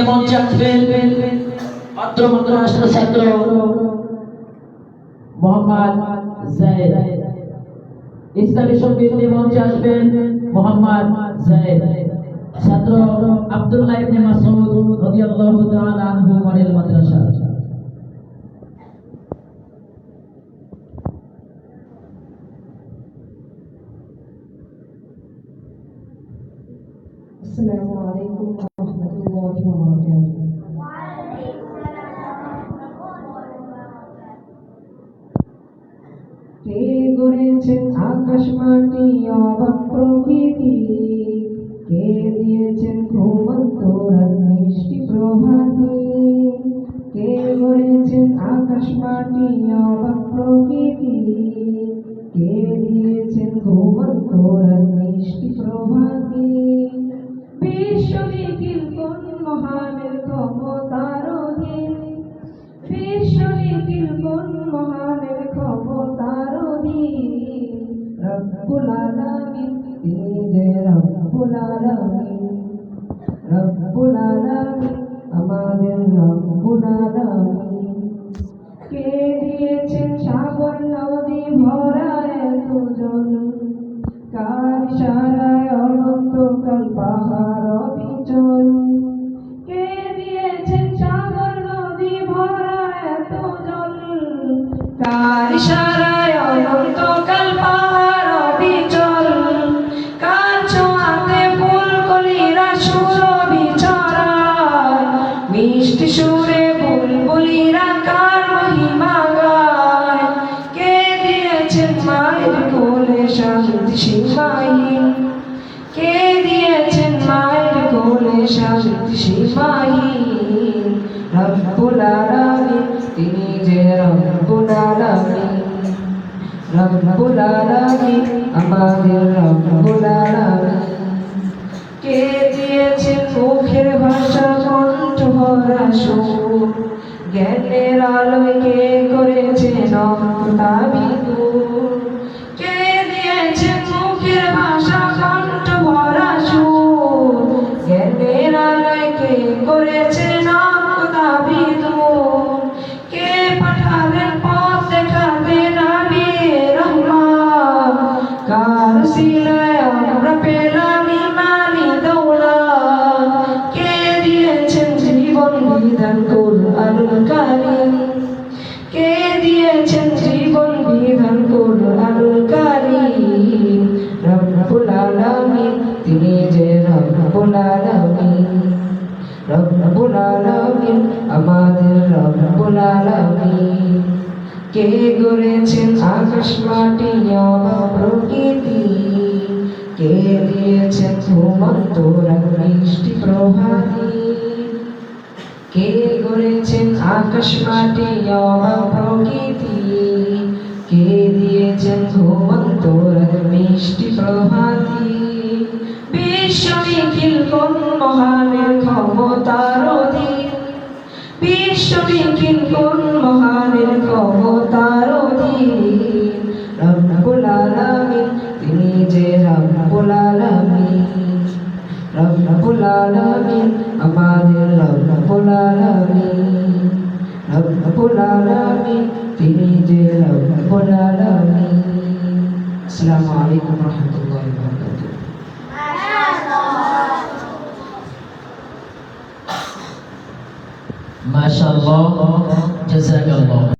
মঞ্চে আসবেন মাত্র মাত্র আসলে ছাত্র মোহাম্মদ জায়েদ ইসলামী সঙ্গীত নিয়ে মঞ্চে আসবেন মোহাম্মদ জায়েদ ছাত্র আব্দুল্লাহ ইবনে মাসউদ রাদিয়াল্লাহু তাআলা আনহু মডেল মাদ্রাসা السلام عليكم গড়েছেন আকাশ মাটি অবাক প্রকৃতি। কে দিয়েছেন ঘুমন্ত মিষ্টি প্রভাতি? কে গড়েছেন আকাশ মাটি অবাক প্রকৃতি? কে দিয়েছেন ঘুমন্ত মিষ্টি প্রভাতি? বিশ্ব নিখিল কোন মহানের ক্ষমতার রব্বুল আলামিন তিনি যে রব্বুল আলামিন রব্বুল আলামিন আমাদের রব্বুল আলামিন কে সাগর নদী ভরা এত জল? কার ইশারায় অনন্তকাল পাহাড় অবিচল? কে দিয়েছেন সাগর নদী ভরা এত জল? কার ইশারায় কে দিয়েছেন মায়ের কোলে শান্তি সীমাহীন রব্বুল আলামিন, তিনি যে রব্বুল আলামিন। রব্বুল আলামিন, আমাদের রব্বুল কে দিয়েছে মুখের ভাষা কণ্ঠ ভরা সুর? জ্ঞানের আলোয় কে করেছে নমতাবি তিনি যে রব্বুল আলামিন রব্বুল আমাদের রব্বুল কে গড়েছেন আকাশ মাটি অবাক প্রকৃতি? কে দিয়েছেন ঘুমন্ত মিষ্টি প্রভাতি? কে গড়েছেন আকাশ মাটি অবাক প্রকৃতি? কে দিয়েছেন ঘুমন্ত মিষ্টি প্রভাতি? বিশ্ব নিখিল কোন মহানের ক্ষমতার অধীন? বিশ্ব কোন মহানের ক্ষমতার অধীন? রব্বুল আলামিন যে রব্বুল আলামিন রব্বুল আলামিন আমাদের রব্বুল আলামিন রব্বুল আলামিন তিনি যে আসসালামু আলাইকুম ওয়া ما شاء الله. جزاك الله.